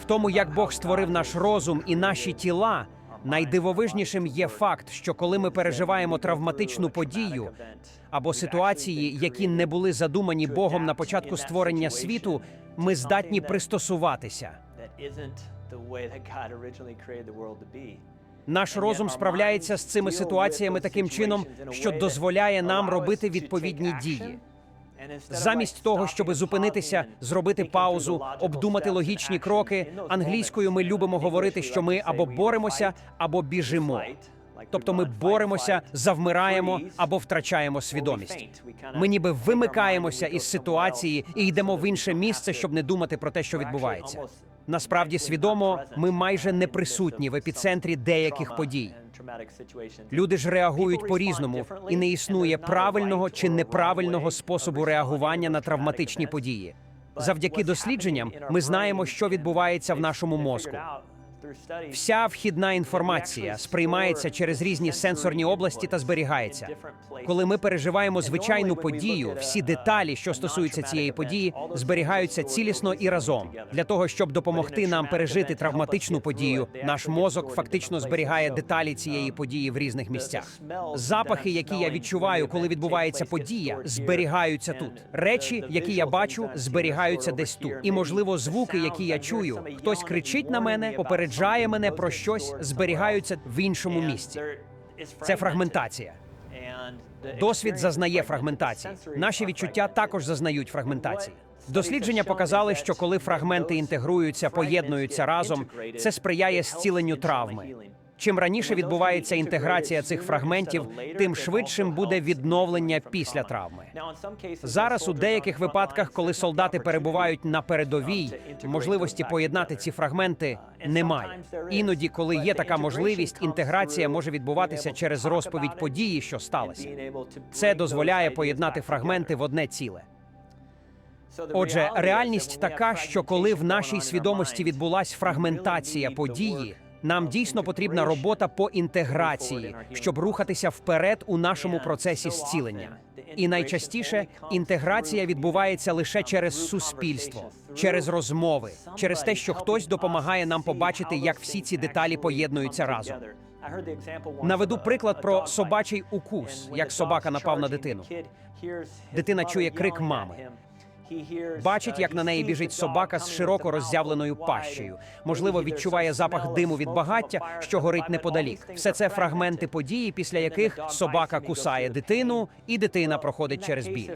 В тому, як Бог створив наш розум і наші тіла, найдивовижнішим є факт, що коли ми переживаємо травматичну подію або ситуації, які не були задумані Богом на початку створення світу, ми здатні пристосуватися. Наш розум справляється з цими ситуаціями таким чином, що дозволяє нам робити відповідні дії. Замість того, щоб зупинитися, зробити паузу, обдумати логічні кроки, англійською ми любимо говорити, що ми або боремося, або біжимо. Тобто ми боремося, завмираємо або втрачаємо свідомість. Ми ніби вимикаємося із ситуації і йдемо в інше місце, щоб не думати про те, що відбувається. Насправді свідомо, ми майже не присутні в епіцентрі деяких подій. Люди ж реагують по-різному, і не існує правильного чи неправильного способу реагування на травматичні події. Завдяки дослідженням ми знаємо, що відбувається в нашому мозку. Вся вхідна інформація сприймається через різні сенсорні області та зберігається. Коли ми переживаємо звичайну подію, всі деталі, що стосуються цієї події, зберігаються цілісно і разом. Для того щоб допомогти нам пережити травматичну подію, наш мозок фактично зберігає деталі цієї події в різних місцях. Запахи, які я відчуваю, коли відбувається подія, зберігаються тут. Речі, які я бачу, зберігаються десь тут. І можливо, звуки, які я чую, хтось кричить на мене, попереджає мене про щось, зберігаються в іншому місці. Це фрагментація. Досвід зазнає фрагментації. Наші відчуття також зазнають фрагментації. Дослідження показали, що коли фрагменти інтегруються, поєднуються разом, це сприяє зціленню травми. Чим раніше відбувається інтеграція цих фрагментів, тим швидшим буде відновлення після травми. Зараз у деяких випадках, коли солдати перебувають на передовій, можливості поєднати ці фрагменти немає. Іноді, коли є така можливість, інтеграція може відбуватися через розповідь події, що сталося. Це дозволяє поєднати фрагменти в одне ціле. Отже, реальність така, що коли в нашій свідомості відбулась фрагментація події, нам дійсно потрібна робота по інтеграції, щоб рухатися вперед у нашому процесі зцілення. І найчастіше інтеграція відбувається лише через суспільство, через розмови, через те, що хтось допомагає нам побачити, як всі ці деталі поєднуються разом. Наведу приклад про собачий укус, як собака напав на дитину. Дитина чує крик мами. Бачить, як на неї біжить собака з широко роззявленою пащею. Можливо, відчуває запах диму від багаття, що горить неподалік. Все це фрагменти події, після яких собака кусає дитину, і дитина проходить через біль.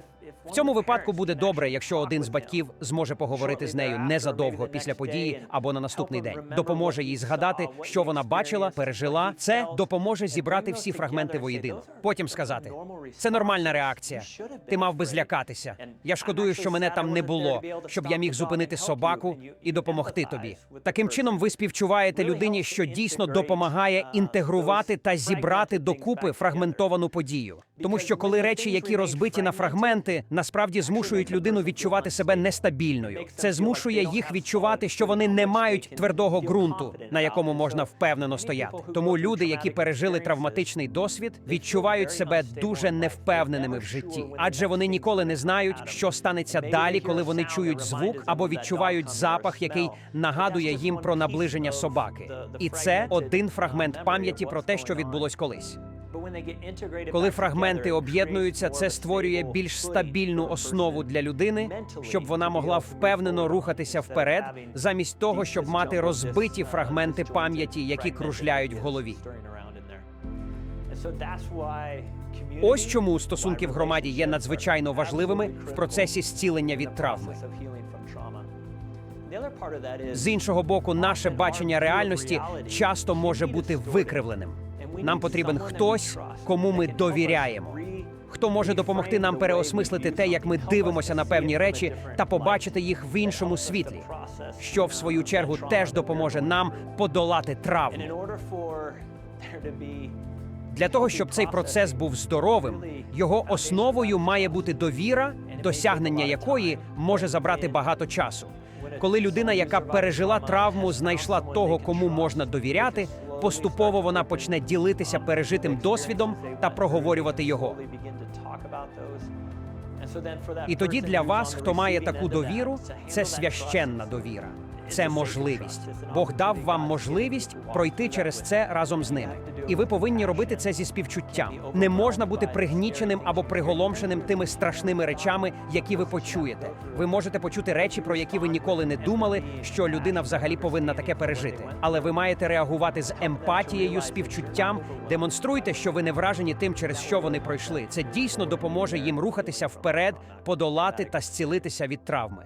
В цьому випадку буде добре, якщо один з батьків зможе поговорити з нею незадовго після події або на наступний день. Допоможе їй згадати, що вона бачила, пережила. Це допоможе зібрати всі фрагменти воєдино. Потім сказати: це нормальна реакція. Ти мав би злякатися. Я шкодую, що мене там не було, щоб я міг зупинити собаку і допомогти тобі. Таким чином, ви співчуваєте людині, що дійсно допомагає інтегрувати та зібрати докупи фрагментовану подію. Тому що коли речі, які розбиті на фрагменти, насправді змушують людину відчувати себе нестабільною. Це змушує їх відчувати, що вони не мають твердого ґрунту, на якому можна впевнено стояти. Тому люди, які пережили травматичний досвід, відчувають себе дуже невпевненими в житті, адже вони ніколи не знають, що станеться далі, коли вони чують звук або відчувають запах, який нагадує їм про наближення собаки. І це один фрагмент пам'яті про те, що відбулось колись. Коли фрагменти об'єднуються, це створює більш стабільну основу для людини, щоб вона могла впевнено рухатися вперед, замість того, щоб мати розбиті фрагменти пам'яті, які кружляють в голові. Ось чому стосунки в громаді є надзвичайно важливими в процесі зцілення від травми. З іншого боку, наше бачення реальності часто може бути викривленим. Нам потрібен хтось, кому ми довіряємо. Хто може допомогти нам переосмислити те, як ми дивимося на певні речі, та побачити їх в іншому світлі, що в свою чергу теж допоможе нам подолати травму. Для того щоб цей процес був здоровим, його основою має бути довіра, досягнення якої може забрати багато часу. Коли людина, яка пережила травму, знайшла того, кому можна довіряти, поступово вона почне ділитися пережитим досвідом та проговорювати його. І тоді для вас, хто має таку довіру, це священна довіра. Це можливість. Бог дав вам можливість пройти через це разом з ними. І ви повинні робити це зі співчуттям. Не можна бути пригніченим або приголомшеним тими страшними речами, які ви почуєте. Ви можете почути речі, про які ви ніколи не думали, що людина взагалі повинна таке пережити. Але ви маєте реагувати з емпатією, співчуттям. Демонструйте, що ви не вражені тим, через що вони пройшли. Це дійсно допоможе їм рухатися вперед, подолати та зцілитися від травми.